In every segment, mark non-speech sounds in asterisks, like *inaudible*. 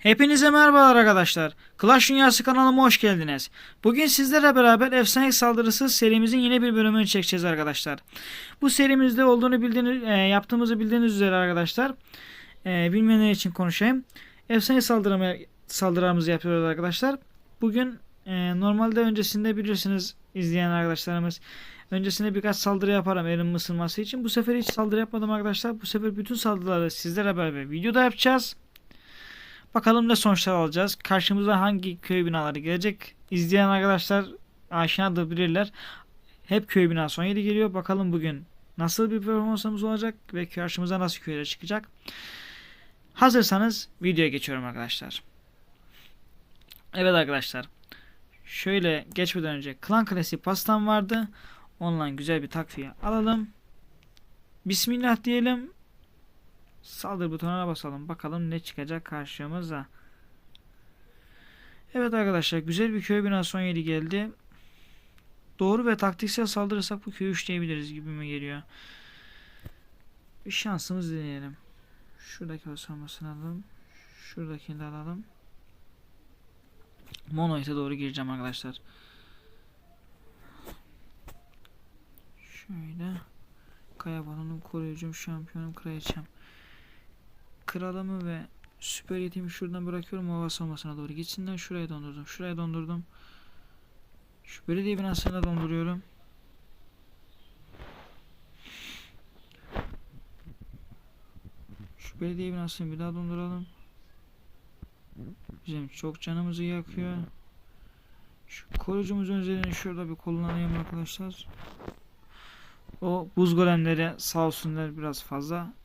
Hepinize merhabalar arkadaşlar. Clash Dünyası kanalıma hoş geldiniz. Bugün sizlerle beraber Efsane Saldırısı serimizin yine bir bölümünü çekeceğiz arkadaşlar. Bu serimizde olduğunu bildiğiniz, e, yaptığımızı bildiğiniz üzere arkadaşlar. E, bilmeyenler için konuşayım. Efsane saldırımı, saldırımızı yapıyoruz arkadaşlar. Bugün e, normalde öncesinde bilirsiniz izleyen arkadaşlarımız. Öncesinde birkaç saldırı yaparım elim ısınması için. Bu sefer hiç saldırı yapmadım arkadaşlar. Bu sefer bütün saldırıları sizlerle beraber videoda yapacağız. Bakalım ne sonuçlar alacağız. Karşımıza hangi köy binaları gelecek? İzleyen arkadaşlar aşinadır bilirler. Hep köy binası 17 geliyor. Bakalım bugün nasıl bir performansımız olacak ve karşımıza nasıl köyler çıkacak. Hazırsanız videoya geçiyorum arkadaşlar. Evet arkadaşlar. Şöyle geçmeden önce klan klasik pastam vardı. Ondan güzel bir takviye alalım. Bismillah diyelim. Saldır butonuna basalım. Bakalım ne çıkacak karşımıza. Evet arkadaşlar güzel bir köy binası 17 geldi. Doğru ve taktiksel saldırırsak bu köyü üçleyebiliriz gibime geliyor. Bir şansımız deneyelim. Şuradaki basamasını alalım. Şuradakini de alalım. Monoid'e doğru gireceğim arkadaşlar. Şöyle. Kaya balonum koruyucum şampiyonum kraliçem. Kralımı ve süper yetimi şuradan bırakıyorum hava savunmasına doğru gitsinler. Şuraya dondurdum. Şuraya dondurdum. Şu belediye binasına donduruyorum. Şu belediye binasını bir daha donduralım. Bizim çok canımızı yakıyor. Şu koruyucumuzun özelliğini şurada bir kullanayım arkadaşlar. O buz golemleri sağ olsunlar biraz fazla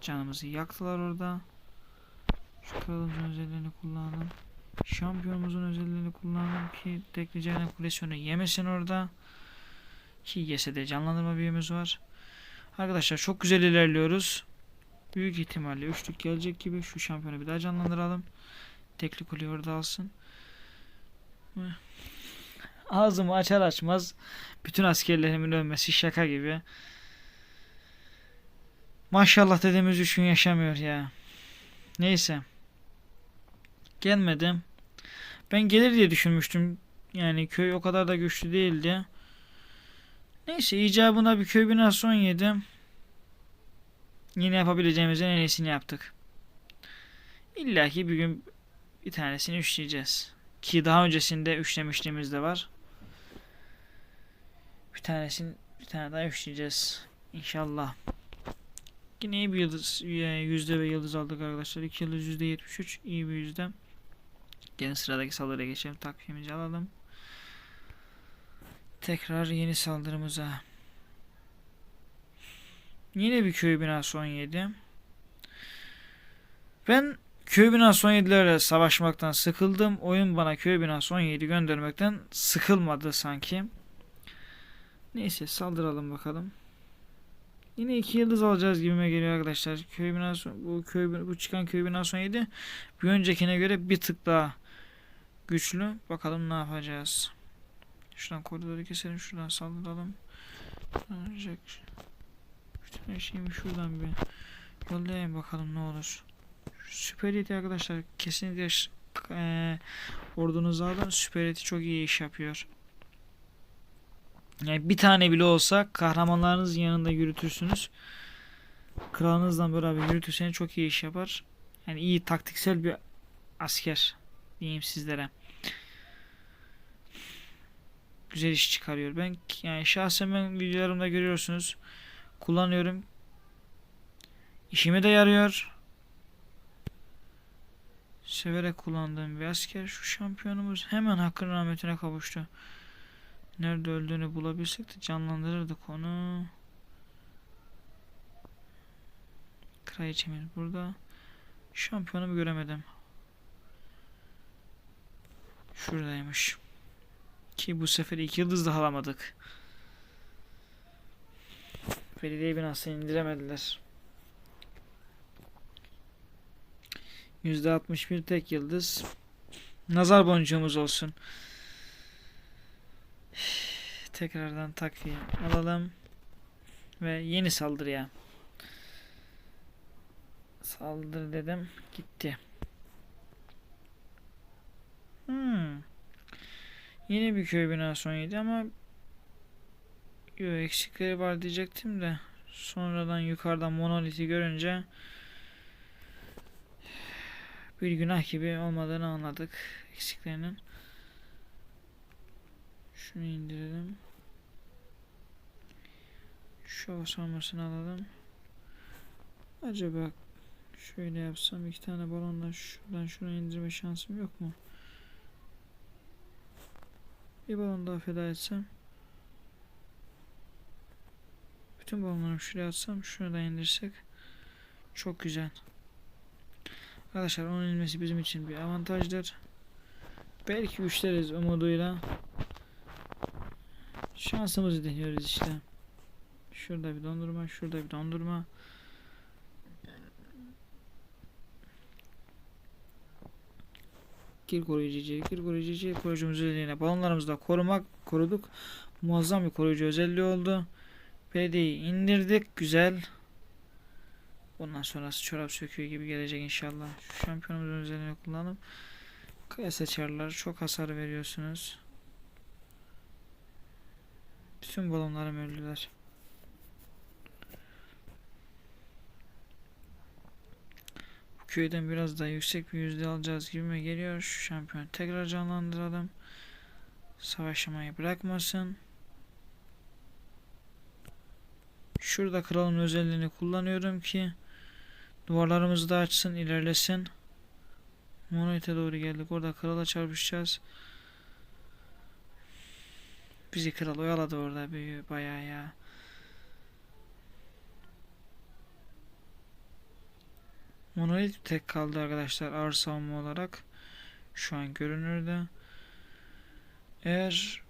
canımızı yaktılar orada. Şu kralımızın özelliğini kullanalım. Şampiyonumuzun özelliğini kullanalım ki tekleyeceğine kulesyonu yemesin orada. Ki yese de canlandırma büyümüz var. Arkadaşlar çok güzel ilerliyoruz. Büyük ihtimalle üçlük gelecek gibi. Şu şampiyonu bir daha canlandıralım. Tekli kuleyi orada alsın. Ağzımı açar açmaz bütün askerlerimin ölmesi şaka gibi. Maşallah dedemiz üç gün yaşamıyor ya. Neyse. Gelmedim. Ben gelir diye düşünmüştüm. Yani köy o kadar da güçlü değildi. Neyse icabına bir köy binası 17. Yine yapabileceğimizin en iyisini yaptık. İlla ki bir gün bir tanesini üçleyeceğiz. Ki daha öncesinde üçlemişliğimiz de var. Bir tanesini bir tane daha üçleyeceğiz. İnşallah. Yine iyi bir yıldız, e, yüzde ve yıldız aldık arkadaşlar. 2 yıldız yüzde 73 iyi bir yüzde. Yeni sıradaki saldırıya geçelim. Takvimimizi alalım. Tekrar yeni saldırımıza. Yine bir köy binası 17. Ben köy binası 17'lerle savaşmaktan sıkıldım. Oyun bana köy binası 17 göndermekten sıkılmadı sanki. Neyse saldıralım bakalım. Yine iki yıldız alacağız gibime geliyor arkadaşlar. Köy binası bu köy bu çıkan köy binası 17 bir öncekine göre bir tık daha güçlü. Bakalım ne yapacağız. Şuradan koridoru keselim. Şuradan saldıralım. Ancak bütün şeyimi şuradan bir yollayayım bakalım ne olur. Süper Yeti arkadaşlar kesinlikle e, ordunuzu alın. Süper Yeti çok iyi iş yapıyor. Yani bir tane bile olsa kahramanlarınızın yanında yürütürsünüz. Kralınızla beraber yürütürseniz çok iyi iş yapar. Yani iyi taktiksel bir asker diyeyim sizlere. Güzel iş çıkarıyor. Ben yani şahsen ben videolarımda görüyorsunuz. Kullanıyorum. İşime de yarıyor. Severek kullandığım bir asker. Şu şampiyonumuz hemen hakkın rahmetine kavuştu. Nerede öldüğünü bulabilsek de canlandırırdık onu. Kraliçemiz burada. Şampiyonumu göremedim. Şuradaymış. Ki bu sefer iki yıldız da alamadık. Belediye binasını indiremediler. %61 tek yıldız. Nazar boncuğumuz olsun. Tekrardan takviye alalım. Ve yeni saldırıya. Saldır dedim. Gitti. Hmm. Yeni bir köy binası 17 ama Yo, eksikleri var diyecektim de sonradan yukarıdan monoliti görünce bir günah gibi olmadığını anladık eksiklerinin. Şunu indirelim. Şu hava savunmasını alalım. Acaba şöyle yapsam iki tane balonla şuradan şuna indirme şansım yok mu? Bir balon daha feda etsem. Bütün balonlarımı şuraya atsam şunu da indirsek. Çok güzel. Arkadaşlar onun inmesi bizim için bir avantajdır. Belki güçleriz umuduyla. Şansımızı deniyoruz işte. Şurada bir dondurma, şurada bir dondurma. Gir koruyucuya, gir koruyucuya, koruyucumuz özelliğine. Balonlarımızı da korumak, koruduk. Muazzam bir koruyucu özelliği oldu. Belediyeyi indirdik. Güzel. Bundan sonrası çorap söküğü gibi gelecek inşallah. Şu şampiyonumuzun özelliğini kullanıp kaya seçerler. Çok hasar veriyorsunuz. Bütün balonlarım öldüler. Bu köyden biraz daha yüksek bir yüzde alacağız gibime geliyor. Şu şampiyon tekrar canlandıralım. Savaşmayı bırakmasın. Şurada kralın özelliğini kullanıyorum ki duvarlarımızı da açsın, ilerlesin. Monolite doğru geldik. Orada krala çarpışacağız. Bizi kral oyaladı orada bir bayağı ya. Monolit tek kaldı arkadaşlar ağır savunma olarak. Şu an görünürde. Eğer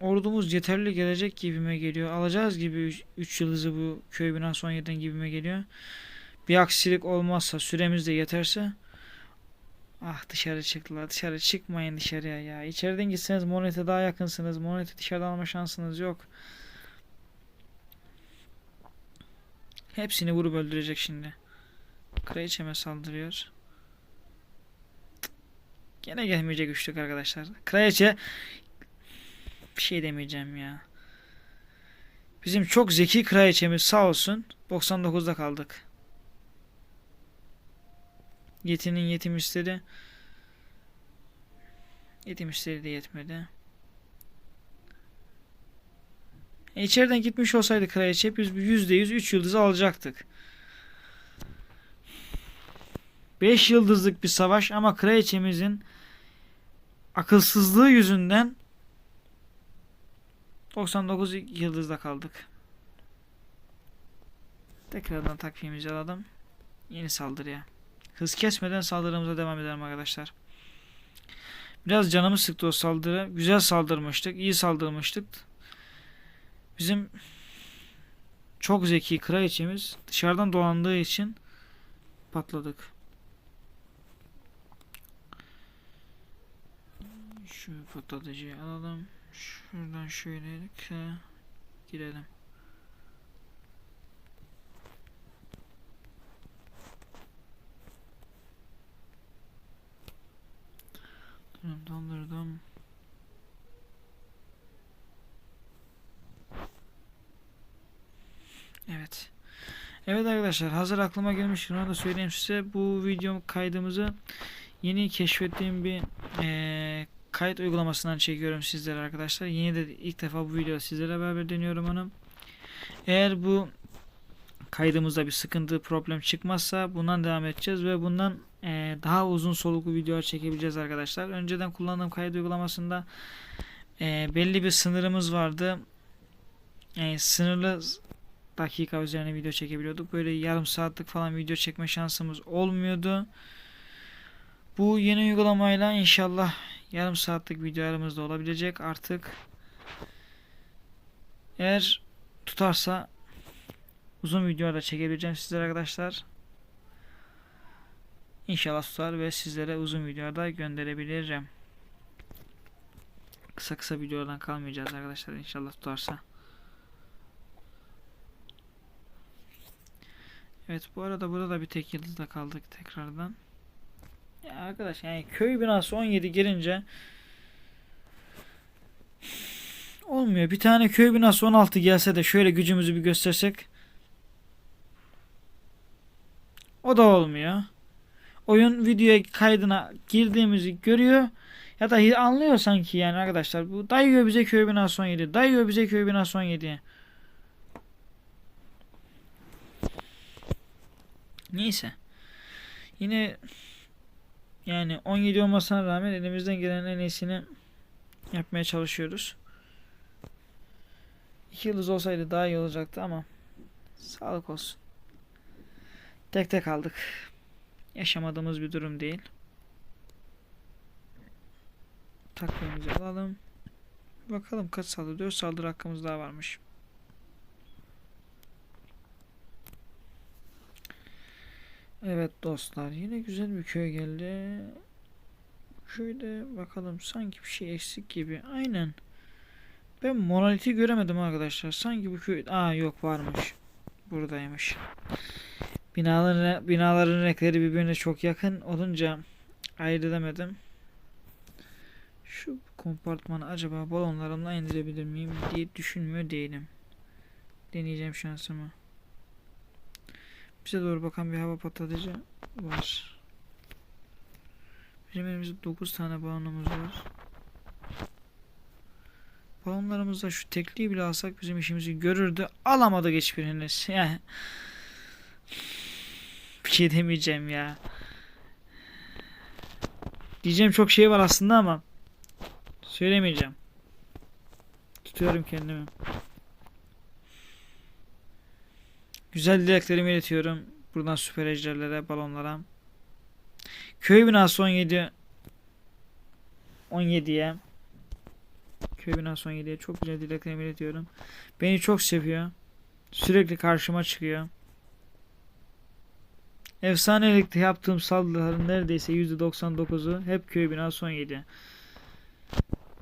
ordumuz yeterli gelecek gibime geliyor. Alacağız gibi 3 yıldızı bu köy binası 17'den gibime geliyor. Bir aksilik olmazsa süremiz de yeterse Ah dışarı çıktılar. Dışarı çıkmayın dışarıya ya. İçeriden gitseniz Monet'e daha yakınsınız. Monet'i dışarıdan alma şansınız yok. Hepsini vurup öldürecek şimdi. Kraliçeme saldırıyor. Gene gelmeyecek güçlük arkadaşlar. Kraliçe bir şey demeyeceğim ya. Bizim çok zeki kraliçemiz sağ olsun 99'da kaldık. Yetinin yetim istedi. Yetim istedi de yetmedi. E içeriden gitmiş olsaydı kraliçe biz %100 3 yıldızı alacaktık. 5 yıldızlık bir savaş ama kraliçemizin akılsızlığı yüzünden 99 yıldızda kaldık. Tekrardan takvimimizi alalım. Yeni saldırıya. Hız kesmeden saldırımıza devam edelim arkadaşlar. Biraz canımı sıktı o saldırı. Güzel saldırmıştık. iyi saldırmıştık. Bizim çok zeki kraliçemiz dışarıdan dolandığı için patladık. Şu patlatıcıyı alalım. Şuradan şöyle girelim. Dondurdum. Evet. Evet arkadaşlar hazır aklıma gelmiş onu da söyleyeyim size. Bu video kaydımızı yeni keşfettiğim bir e, kayıt uygulamasından çekiyorum sizlere arkadaşlar. Yeni de ilk defa bu video sizlere beraber deniyorum onu. Eğer bu kaydımızda bir sıkıntı problem çıkmazsa bundan devam edeceğiz ve bundan e, daha uzun soluklu videolar çekebileceğiz arkadaşlar. Önceden kullandığım kayıt uygulamasında e, belli bir sınırımız vardı. E, sınırlı dakika üzerine video çekebiliyorduk. Böyle yarım saatlik falan video çekme şansımız olmuyordu. Bu yeni uygulamayla inşallah yarım saatlik videolarımız da olabilecek artık. Eğer tutarsa uzun videolar çekebileceğim sizlere arkadaşlar. İnşallah tutar ve sizlere uzun videolarda gönderebilirim. Kısa kısa videolardan kalmayacağız arkadaşlar inşallah tutarsa. Evet bu arada burada da bir tek yıldızda kaldık tekrardan. Ya arkadaş yani köy binası 17 gelince olmuyor. Bir tane köy binası 16 gelse de şöyle gücümüzü bir göstersek. O da olmuyor. Oyun videoya kaydına girdiğimizi görüyor. Ya da anlıyor sanki yani arkadaşlar. Bu dayıyor bize köy binası 17. Dayıyor bize köy binası 17. Neyse. Yine yani 17 olmasına rağmen elimizden gelen en iyisini yapmaya çalışıyoruz. 2 yıldız olsaydı daha iyi olacaktı ama sağlık olsun. Tek tek aldık. Yaşamadığımız bir durum değil. Takvimimizi alalım. Bakalım kaç saldırı? 4 saldırı hakkımız daha varmış. Evet dostlar yine güzel bir köy geldi. Köyde bakalım sanki bir şey eksik gibi. Aynen. Ben monoliti göremedim arkadaşlar. Sanki bu köy... Aa yok varmış. Buradaymış. Binaların, binaların renkleri birbirine çok yakın olunca ayırt edemedim. Şu kompartmanı acaba balonlarımla indirebilir miyim diye düşünmüyor değilim. Deneyeceğim şansımı. Bize doğru bakan bir hava patlatıcı var. Bizim elimizde 9 tane balonumuz var. Balonlarımızda şu tekliği bile alsak bizim işimizi görürdü. Alamadık hiçbiriniz. *laughs* Yani şey demeyeceğim ya. Diyeceğim çok şey var aslında ama söylemeyeceğim. Tutuyorum kendimi. Güzel dileklerimi iletiyorum. Buradan süper ejderlere, balonlara. Köy binası 17 17'ye Köy binası 17'ye çok güzel dileklerimi iletiyorum. Beni çok seviyor. Sürekli karşıma çıkıyor. Efsanelikte yaptığım saldırıların neredeyse %99'u hep köy binası 17.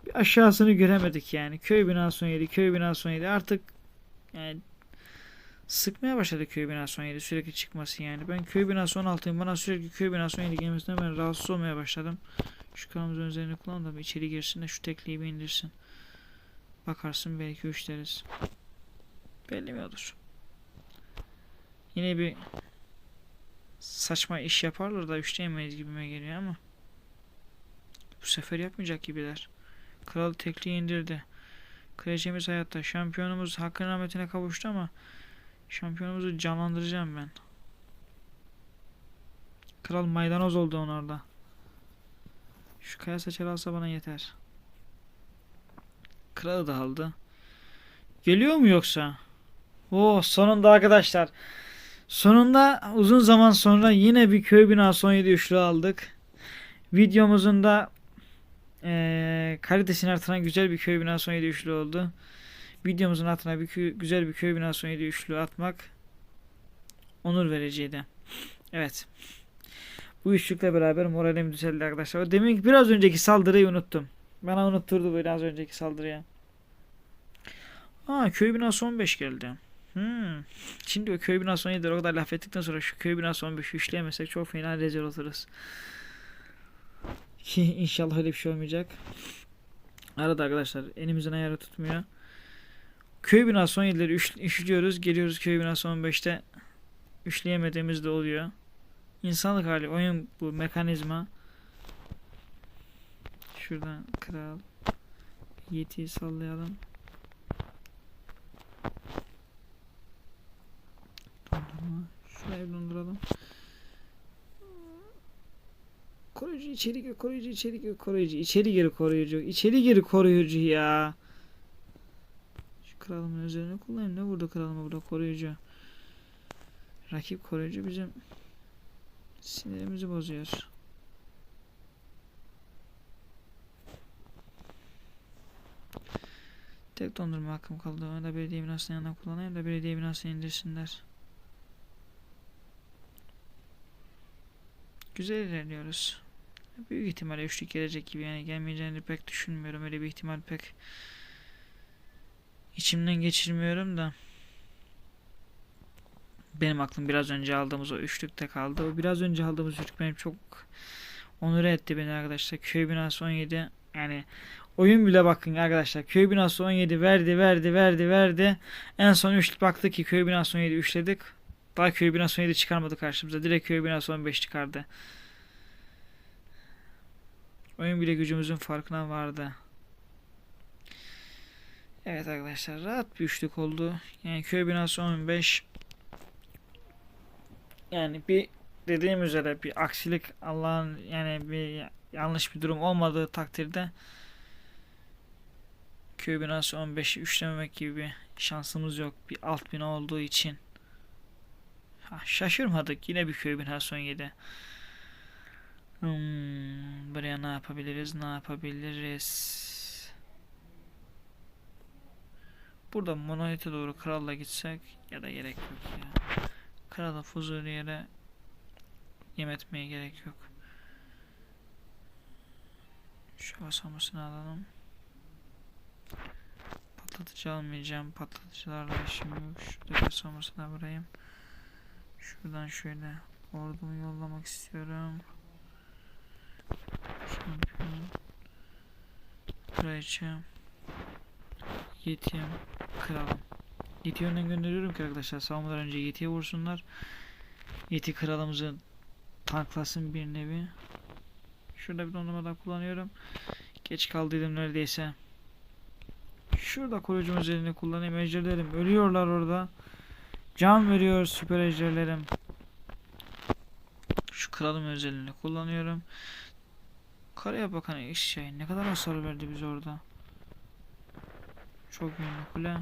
Bir aşağısını göremedik yani. Köy binası 17, köy binası 17 artık yani sıkmaya başladı köy binası 17 sürekli çıkması yani. Ben köy binası 16'yım bana sürekli köy binası 17 gelmesinden ben rahatsız olmaya başladım. Şu kanımızın üzerine kullan içeri girsin de şu tekliği bir indirsin. Bakarsın belki üçleriz. Belli mi olur? Yine bir saçma iş yaparlar da üçleyemeyiz gibime geliyor ama bu sefer yapmayacak gibiler. Kral tekliği indirdi. Kraliçemiz hayatta. Şampiyonumuz hakkın rahmetine kavuştu ama şampiyonumuzu canlandıracağım ben. Kral maydanoz oldu onlarda. Şu kaya saçar alsa bana yeter. Kralı da aldı. Geliyor mu yoksa? Oo sonunda arkadaşlar. Sonunda uzun zaman sonra yine bir köy binası 17 üçlü aldık. Videomuzun da eee kalitesini artıran güzel bir köy binası 17 üçlü oldu. Videomuzun altına bir köy- güzel bir köy binası 17 üçlü atmak onur vericiydi. Evet. Bu üçlükle beraber moralim düzeldi arkadaşlar. O demin biraz önceki saldırıyı unuttum. Bana unutturdu böyle az önceki saldırıya. Aa köy binası 15 geldi. Hmm. Şimdi o köy binası 17 o kadar laf ettikten sonra şu köy binası 15 işleyemesek çok fena rezil oluruz. Ki *laughs* inşallah öyle bir şey olmayacak. Arada arkadaşlar elimizin ayarı tutmuyor. Köy binası 17'leri üç, üçlüyoruz. Geliyoruz köy binası 15'te üçleyemediğimiz de oluyor. İnsanlık hali oyun bu mekanizma. Şuradan kral. Yeti'yi sallayalım. Şurayı donduralım. Koruyucu içeri gir, koruyucu içeri gir, koruyucu içeri gir, koruyucu içeri gir, koruyucu ya. Şu kralımın üzerine kullanayım. Ne vurdu kralıma burada koruyucu. Rakip koruyucu bizim sinirimizi bozuyor. Tek dondurma hakkım kaldı. Onu da belediye binasının yanına kullanayım da belediye binasını indirsinler. Güzel ilerliyoruz. Büyük ihtimalle üçlük gelecek gibi yani gelmeyeceğini pek düşünmüyorum. Öyle bir ihtimal pek içimden geçirmiyorum da. Benim aklım biraz önce aldığımız o üçlükte kaldı. O biraz önce aldığımız üçlük benim çok onur etti beni arkadaşlar. Köy binası 17 yani Oyun bile bakın arkadaşlar. Köy binası 17 verdi verdi verdi verdi. En son 3 baktık ki köy binası 17 üçledik. Daha köy binası 17 çıkarmadı karşımıza. Direkt köy binası 15 çıkardı. Oyun bile gücümüzün farkına vardı. Evet arkadaşlar rahat bir üçlük oldu. Yani köy binası 15 yani bir dediğim üzere bir aksilik Allah'ın yani bir yanlış bir durum olmadığı takdirde köy binası 15'i üçlememek gibi bir şansımız yok. Bir alt bina olduğu için. Ha, şaşırmadık. Yine bir köy binası 17. Hmm, buraya ne yapabiliriz? Ne yapabiliriz? Burada monolite doğru kralla gitsek ya da gerek yok ya. Krala fuzuli yere yem etmeye gerek yok. Şu asamasını alalım. Patlatıcı almayacağım. Patlatıcılarla işim yok. Şuradaki asamasına vurayım. Şuradan şöyle ordumu yollamak istiyorum. Şampiyon. Kraliçe. Yetim. Kralım. Yeti önden gönderiyorum ki arkadaşlar savunmadan önce Yeti'ye vursunlar. Yeti kralımızı tanklasın bir nevi. Şurada bir dondurma daha kullanıyorum. Geç kaldıydım neredeyse. Şurada koruyucum özelliğini kullanayım. Ejderlerim ölüyorlar orada. Can veriyor süper ejderlerim. Şu kralım özelliğini kullanıyorum. Karaya bakan iş şey ne kadar hasar verdi biz orada. Çok yönlü kule.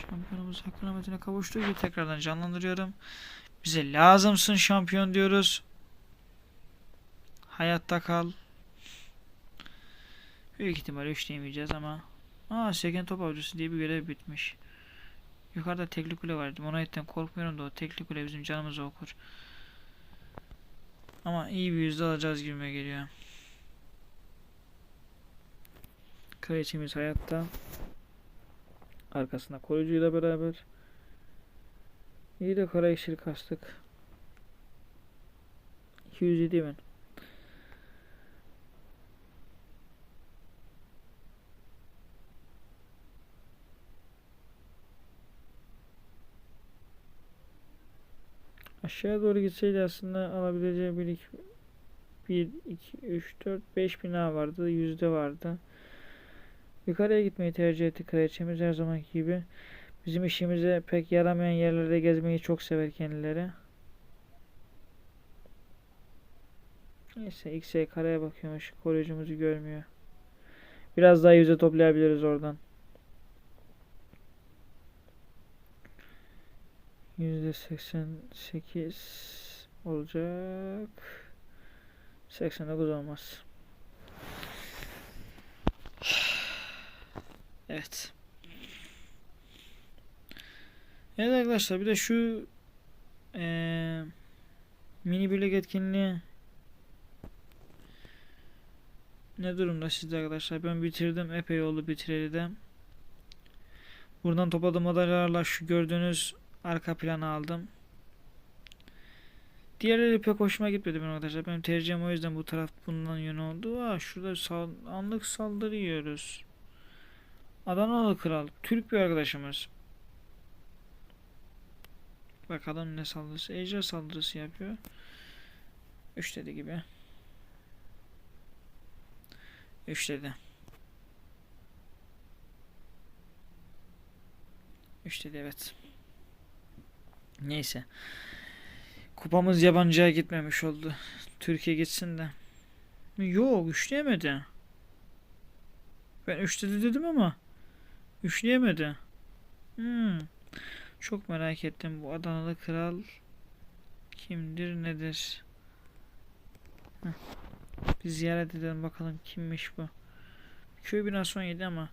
Şampiyonumuz hakkın rahmetine kavuştuğu gibi tekrardan canlandırıyorum. Bize lazımsın şampiyon diyoruz. Hayatta kal. Büyük ihtimalle üçleyemeyeceğiz ama. Aa seken top avcısı diye bir görev bitmiş. Yukarıda tekli kule var. Monolith'ten korkmuyorum da o tekli kule bizim canımızı okur. Ama iyi bir yüzde alacağız gibime geliyor. Kraliçemiz hayatta. Arkasında koruyucuyla beraber. İyi de kara yeşil kastık. 207 bin. Aşağı doğru gitseydi aslında alabileceği bir, iki, bir, iki, üç, dört, beş bina vardı. Yüzde vardı. Yukarıya gitmeyi tercih etti kraliçemiz her zamanki gibi. Bizim işimize pek yaramayan yerlerde gezmeyi çok sever kendileri. Neyse X'e karaya bakıyormuş. Koruyucumuzu görmüyor. Biraz daha yüze toplayabiliriz oradan. Yüzde seksen sekiz olacak. 89 olmaz. Evet. Evet arkadaşlar bir de şu eee mini birlik etkinliği ne durumda sizde arkadaşlar? Ben bitirdim. Epey oldu bitireli de. Buradan topladığım madalyalarla şu gördüğünüz arka planı aldım. Diğerleri pek hoşuma gitmedi benim arkadaşlar. Benim tercihim o yüzden bu taraf bundan yön oldu. Aa, şurada sal anlık saldırı yiyoruz. Adanalı kral. Türk bir arkadaşımız. Bak adam ne saldırısı? Ejder saldırısı yapıyor. Üç dedi gibi. Üç dedi. Üç dedi evet. Neyse. Kupamız yabancıya gitmemiş oldu. Türkiye gitsin de. Yok üçleyemedi. Ben üç dedi dedim ama üçleyemedi. Hmm. Çok merak ettim bu Adanalı kral kimdir nedir? Heh. Bir ziyaret edelim bakalım kimmiş bu. Köy binası 17 ama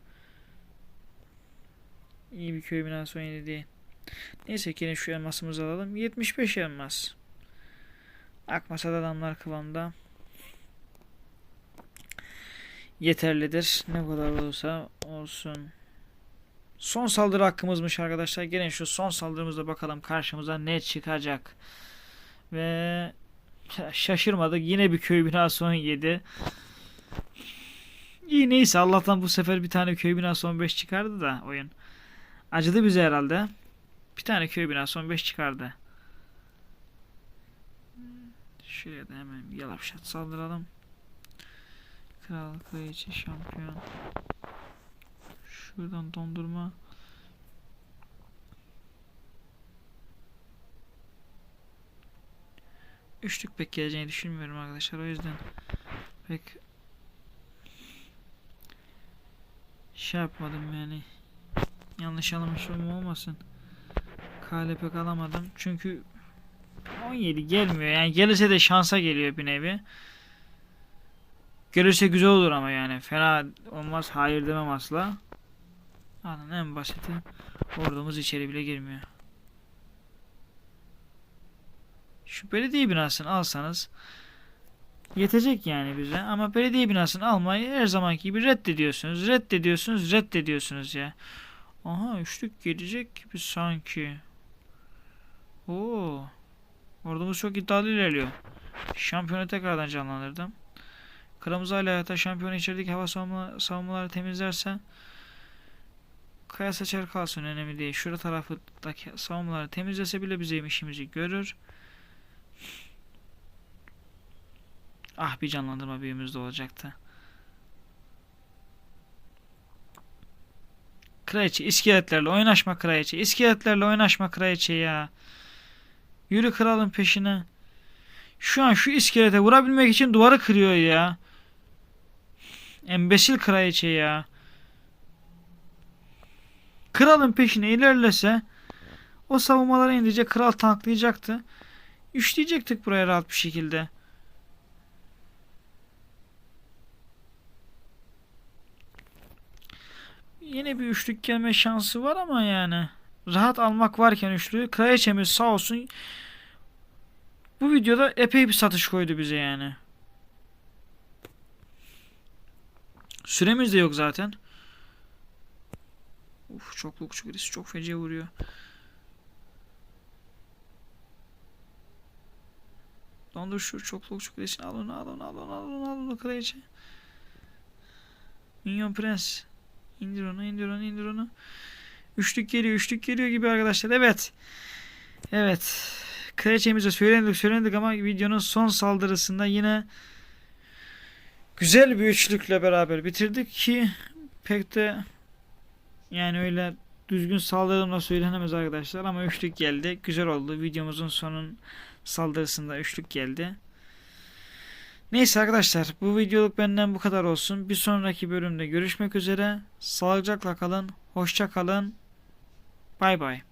iyi bir köy binası 17 değil. Neyse yine şu elmasımızı alalım. 75 elmas. Akmasa da adamlar kıvamda. Yeterlidir. Ne kadar olursa olsun. Son saldırı hakkımızmış arkadaşlar. Gelin şu son saldırımızda bakalım karşımıza ne çıkacak. Ve şaşırmadık. Yine bir köy binası 17. İyi neyse Allah'tan bu sefer bir tane köy binası 15 çıkardı da oyun. Acıdı bize herhalde. Bir tane köy binası 15 çıkardı. Şuraya da hemen yalapşat saldıralım. Kral, kraliçe, şampiyon. Şuradan dondurma. Üçlük pek geleceğini düşünmüyorum arkadaşlar. O yüzden pek şey yapmadım yani. Yanlış anlamışım olmasın. Kale pek alamadım. Çünkü 17 gelmiyor. Yani gelirse de şansa geliyor bir nevi. Gelirse güzel olur ama yani. Fena olmaz. Hayır demem asla. Anın en basiti. Ordumuz içeri bile girmiyor. Şu belediye binasını alsanız yetecek yani bize. Ama belediye binasını almayı her zamanki gibi reddediyorsunuz. Reddediyorsunuz, reddediyorsunuz ya. Aha üçlük gelecek gibi sanki. Oo. Ordumuz çok iddialı ilerliyor. Şampiyonu tekrardan canlandırdım. Kırmızı hala hayata şampiyonu içerideki hava savunma, savunmaları temizlerse Kaya seçer kalsın önemli değil. Şura tarafındaki savunmaları temizlese bile bizim işimizi görür. Ah bir canlandırma büyüğümüz de olacaktı. Kraliçe iskeletlerle oynaşma kraliçe. İskeletlerle oynaşma kraliçe ya. Yürü kralın peşine. Şu an şu iskelete vurabilmek için duvarı kırıyor ya. Embesil kraliçe ya. Kralın peşine ilerlese o savunmalara indirecek kral tanklayacaktı. Üçleyecektik buraya rahat bir şekilde. Yine bir üçlük gelme şansı var ama yani. Rahat almak varken üçlüyü. Kraliçemiz sağ olsun bu videoda epey bir satış koydu bize yani. Süremiz de yok zaten. Uf çokluk çukurisi çok feci vuruyor. Dondur şu çokluk çukurisini al onu al onu al onu al onu al onu kraliçe. Minyon prens. İndir onu indir onu indir onu. Üçlük geliyor üçlük geliyor gibi arkadaşlar. Evet. Evet. Kraliçemize söylendik söylendik ama videonun son saldırısında yine güzel bir üçlükle beraber bitirdik ki pek de yani öyle düzgün saldırdığımla söylenemez arkadaşlar ama üçlük geldi. Güzel oldu. Videomuzun sonun saldırısında üçlük geldi. Neyse arkadaşlar bu videoluk benden bu kadar olsun. Bir sonraki bölümde görüşmek üzere. Sağlıcakla kalın. Hoşça kalın. Bay bay.